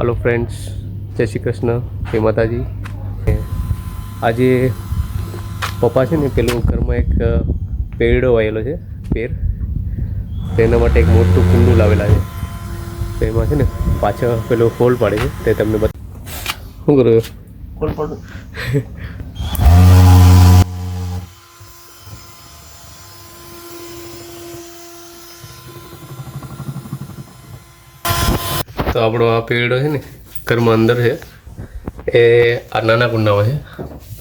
Hello friends જય શ્રી કૃષ્ણ, જય માતાજી. આજે પપ્પા છે ને પેલું ઘરમાં એક પેરડો વાયેલો છે, પેર. તેના માટે એક મોટું કુંડું લાવેલા છે. તો એમાં છે ને પાછળ પેલો હોલ પાડે છે, તે તમને બતા શું કરું કોલ પડું. તો આપણો આ પેરડો છે ને, ઘરમાં અંદર છે. એ આ નાના કુંડામાં છે.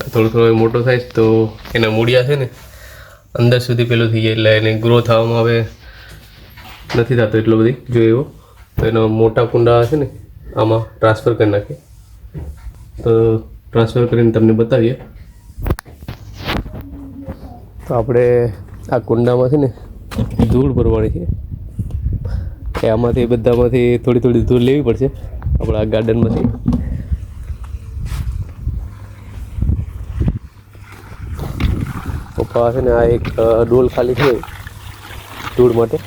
થોડો થોડો મોટો થાય તો એના મૂળિયા છે ને, અંદર સુધી પેલું થઈ જાય એટલે એને ગ્રો થવામાં હવે નથી થતો એટલો બધી, જો એવો. તો એનો મોટા કુંડા છે ને, આમાં ટ્રાન્સફર કરી નાખીએ. તો ટ્રાન્સફર કરીને તમને બતાવીએ. તો આપણે આ કુંડામાં છે ને, ધૂળ ભરવાની છે. કે આમાંથી બધામાંથી થોડી થોડી ધૂળ લેવી પડશે. આપણા ગાર્ડનમાંથી. પપ્પા છે ને આ એક ડોલ ખાલી છે. ધૂળ માટે.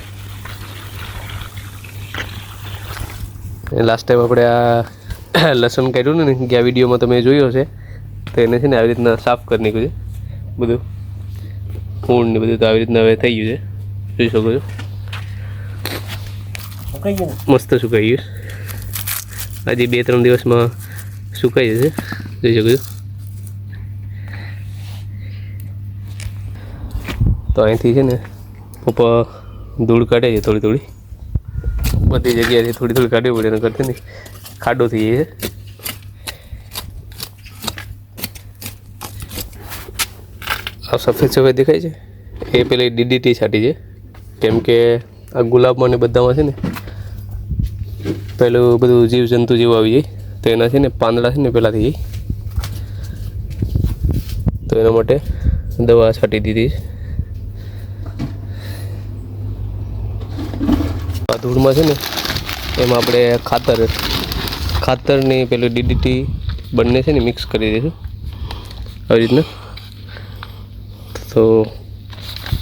લાસ્ટ ટાઈમ આપણે આ લસણ કાઢ્યું ને ગયા વિડીયોમાં તમે જોયો હશે, તો એને છે ને આવી રીતના સાફ કરી નાખ્યું છે. બધું. ફૂડ ને બધું તો આવી રીતના હવે થઈ ગયું છે. જોઈ શકો છો. સુકાઈ ગયું? મસ્ત સુકાઈ ગયું. આજે બે ત્રણ દિવસમાં સુકાઈ જશે. જોઈ શકો તો અહીંથી છે ને પપ્પા ધૂળ કાઢે છે થોડી થોડી. બધી જગ્યાએથી થોડી થોડી કાઢવી પડે, એના કરતી ને ખાડો થઈ જાય છે. આ સફેદ સફેદ દેખાય છે. એ પેલી ડીડીટી છાંટી છે. કેમ કે આ ગુલાબમાં ને બધામાં છે ને પેલું બધું જીવજંતુ જેવું આવી જાય. તો એના છે ને પાંદડા છે ને પહેલાંથી જાય. તો એના માટે દવા છાંટી દીધી આ ધૂળમાં છે ને એમાં આપણે ખાતર, ખાતરની પેલું ડીડીટી બંને છે ને મિક્સ કરી દઈશું. આવી રીતના. તો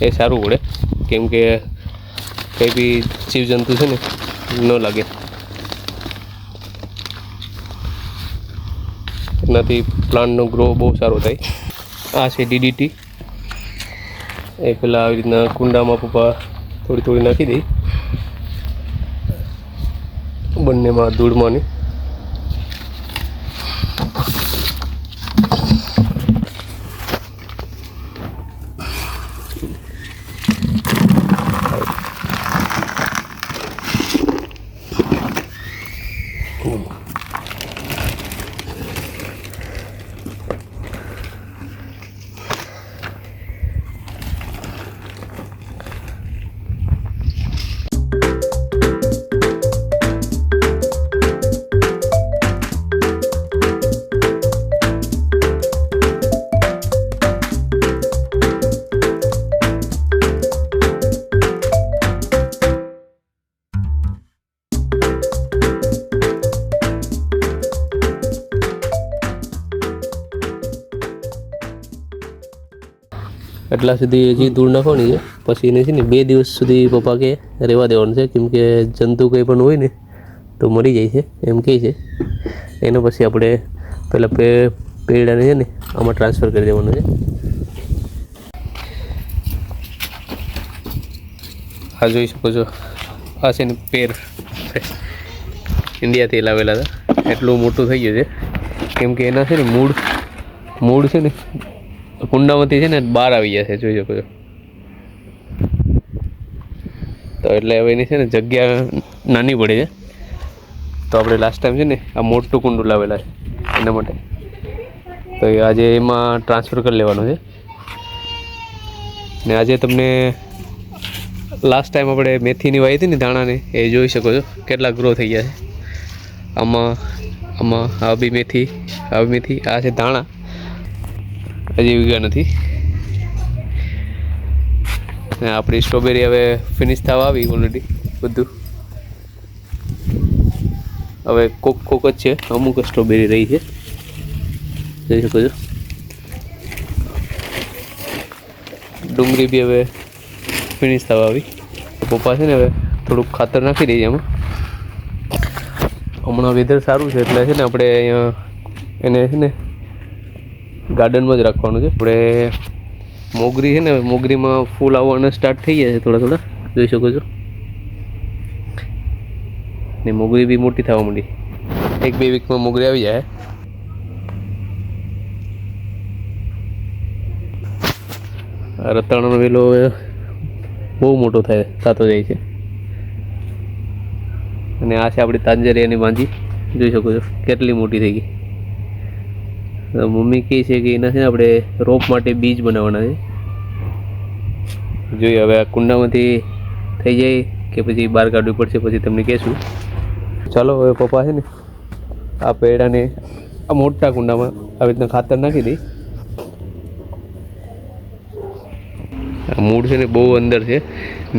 એ સારું પડે. કેમ કે કંઈ બી જીવજંતુ છે ને ન લાગે. એનાથી પ્લાન્ટનો ગ્રો બહુ સારો થાય. આ છે ડીડીટી એ પેલા આવી રીતના કુંડામાં પપ્પા થોડી થોડી નાખી દઈ બંનેમાં ધૂળમાંની. એટલા સુધી હજી ધૂળ નાખવાની છે. પછી એને છે ને બે દિવસ સુધી પપ્પા કે રહેવા દેવાનું છે. કેમ કે જંતુ કંઈ પણ હોય ને તો મરી જાય છે એમ કહે છે. એના પછી આપણે પહેલાં પે પેડાને છે ને આમાં ટ્રાન્સફર કરી દેવાનું છે. આ જોઈ શકો છો. આ છે ને પેર. ઇન્ડિયાથી લાવેલા હતા. એટલું મોટું થઈ ગયું છે. કેમ કે એના છે ને મૂળ મૂળ છે ને કુંડામાંથી છે ને બહાર આવી ગયા છે જોઈ શકો છો. તો એટલે હવે એની છે ને જગ્યા નાની પડે છે. તો આપણે લાસ્ટ ટાઈમ છે ને આ મોટું કુંડું લાવેલા છે, એના માટે. તો આજે એમાં ટ્રાન્સફર કરી લેવાનું છે. ને આજે તમને લાસ્ટ ટાઈમ આપણે મેથીની વાવી હતી ને દાણાની એ જોઈ શકો છો કેટલા ગ્રો થઈ ગયા છે. આમાં આમાં આ બી મેથી આ મેથી, આ છે દાણા હજી ઉગ્યા નથી. ને આપણી સ્ટ્રોબેરી હવે ફિનિશ થવા આવી ઓલરેડી બધું. હવે કોક કોક જ છે. અમુક સ્ટ્રોબેરી રહી છે. જોઈ શકો છો. ડુંગળી બી હવે ફિનિશ થવા આવી. પપ્પા છે ને હવે થોડુંક ખાતર નાખી દઈએ એમાં. હમણાં વેધર સારું છે એટલે છે ને આપણે અહીંયા એને છે ને ગાર્ડનમાં જ રાખવાનું છે. આપણે મોગરી છે ને, મોગરીમાં ફૂલ આવવાના સ્ટાર્ટ થઈ ગયા છે થોડા થોડા. જોઈ શકો છો. ને મોગરી બી મોટી થવા માંડી. એક બે વીકમાં મોગરી આવી જાય. રતાણાનો વેલો બહુ મોટો થાય, થતો જાય છે. અને આ છે આપણી તાંજરિયાની ભાંજી જોઈ શકો છો, કેટલી મોટી થઈ ગઈ. મમ્મી કહે છે કે એના છે આપણે રોપ માટે બીજ બનાવવાના છે. જોઈએ હવે આ કુંડામાંથી થઈ જાય કે પછી બહાર કાઢવી પડશે પછી તમને કહેશું. ચાલો હવે પપ્પા છે ને આ પેડાને આ મોટા કુંડામાં આવી રીતના ખાતર નાખી દઈ. આ મૂળ છે ને બહુ અંદર છે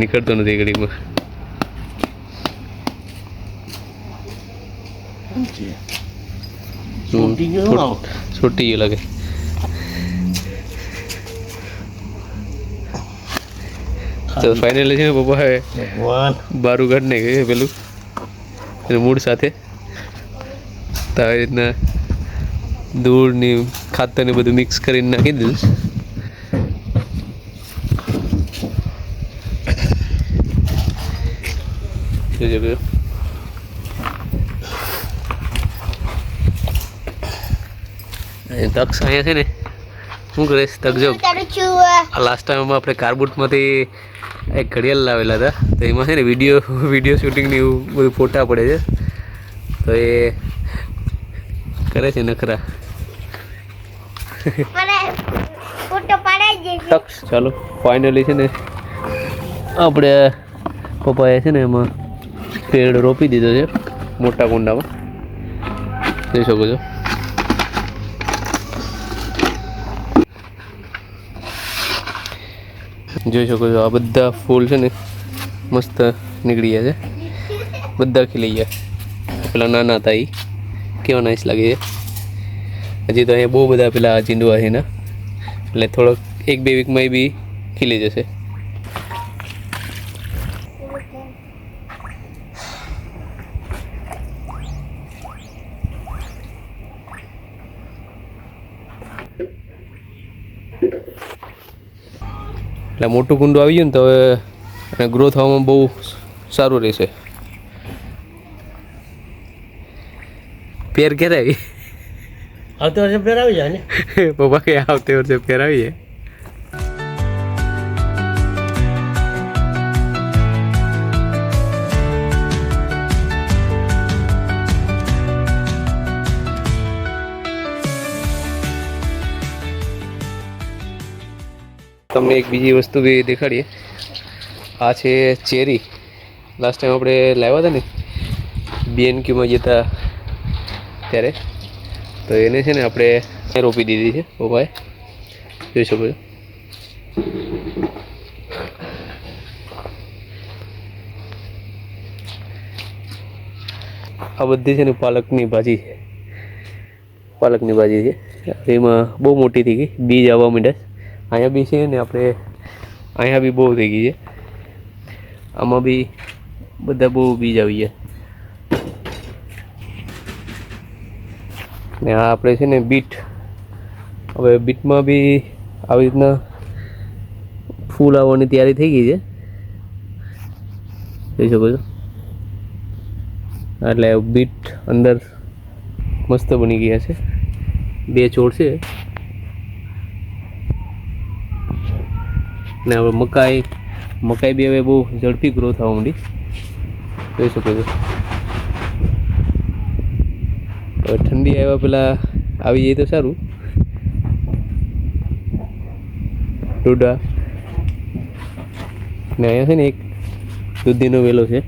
નીકળતો નથી ઘડીમાં છૂટી ગયો. છૂટી ગયું લાગે. તો ફાઇનલી છે ને પપ્પા હવે બારું કાઢ નાખ્યું ગયું પેલું. એનું મૂળ સાથે. તો આવી રીતના ખાતર ને બધું મિક્સ કરીને નાખી દીધું. જોજો જોજો. એ તક્ષ અહીંયા છે ને શું કરે છે તક જો? લાસ્ટ ટાઈમ આપણે કાર્બુટમાંથી એક ઘડિયાળ લાવેલા હતા. તો એમાં છે ને વીડિયો વીડિયો શૂટિંગની એવું બધું ફોટા પડે છે. તો એ કરે છે નખરા. તક્ષ ચાલો ફાઇનલી છે ને આપણે પપ્પાએ છે ને એમાં પેડ રોપી દીધો છે મોટા કુંડામાં. જોઈ શકો છો. જોઈ શકો છો, આ બધા ફૂલ છે ને, મસ્ત નીકળી ગયા છે. બધા ખીલી ગયા. પેલા નાના હતા એ કેવા નાઈસ લાગે છે. હજી તો અહીંયા બહુ બધા પેલા ચીંડવા છે ને. એટલે થોડોક એક બે વીકમાં એ બી ખીલી જશે. એટલે મોટું કુંડું આવી ગયું ને તો હવે એને ગ્રો થવામાં બહુ સારું રહેશે. પેર ક્યારે આવી આવતા વર્ષે પહેરાવી જાય ને? પપ્પા કે આવતે વર્ષે પહેરાવીએ તમને એક બીજી વસ્તુ બી દેખાડીએ. આ છે ચેરી. લાસ્ટ ટાઈમ આપણે લાવ્યા હતા ને બીએનક્યુમાં જતા ત્યારે. તો એને છે ને આપણે રોપી દીધી છે પપ્પાએ જોઈ શકો છો. આ બધી છે ને પાલકની ભાજી. છે પાલકની ભાજી છે. એમાં બહુ મોટી થઈ ગઈ. બીજ આવવા માંડ્યા. અહીંયા બી છે ને આપણે અહીંયા બી બહુ થઈ ગઈ છે. આમાં બી બધા બહુ બીજ આવી ગયા. ને આ આપણે છે ને બીટ, હવે બીટમાં બી આવી રીતના ફૂલ આવવાની તૈયારી થઈ ગઈ છે. જોઈ શકો છો. એટલે બીટ અંદર મસ્ત બની ગયા છે. બે છોડ છે. ને હવે મકાઈ મકાઈ બી હવે બહુ ઝડપી ગ્રો થવા માંડી. જોઈ શકો છો. હવે ઠંડી આવ્યા પેલા આવી જાય તો સારું. ડોડા. ને અહીંયા છે ને એક દૂધીનો વેલો છે.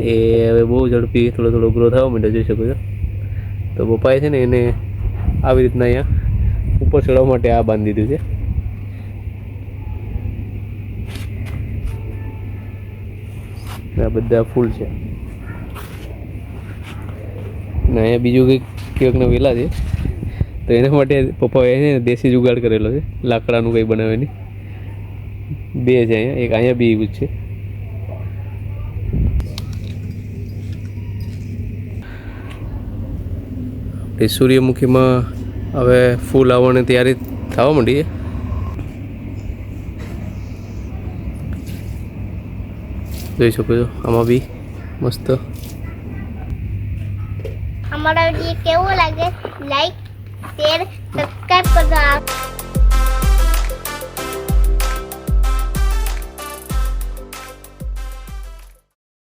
એ હવે બહુ ઝડપી થોડો થોડો ગ્રો થવા માંડ્યો, જોઈ શકો છો. તો પપ્પાએ છે ને એને આવી રીતના અહીંયા ઉપર ચડવા માટે આ બાંધી દીધું છે. આ બધા ફૂલ છે. ને અહીંયા બીજું કંઈક કેવકના વેલા છે. તો એના માટે પપ્પાએ છે ને દેશી જુગાડ કરેલો છે. લાકડાનું કંઈ બનાવેની બે છે અહીંયા. એક અહીંયા બી એવું છે. સૂર્યમુખીમાં હવે ફૂલ આવવાની તૈયારી થવા માંડી જોઈ શકો છો. આમાં બી મસ્ત. અમારા વીડિયો કેવો લાગે? લાઈક શેર સબસ્ક્રાઈબ કરજો.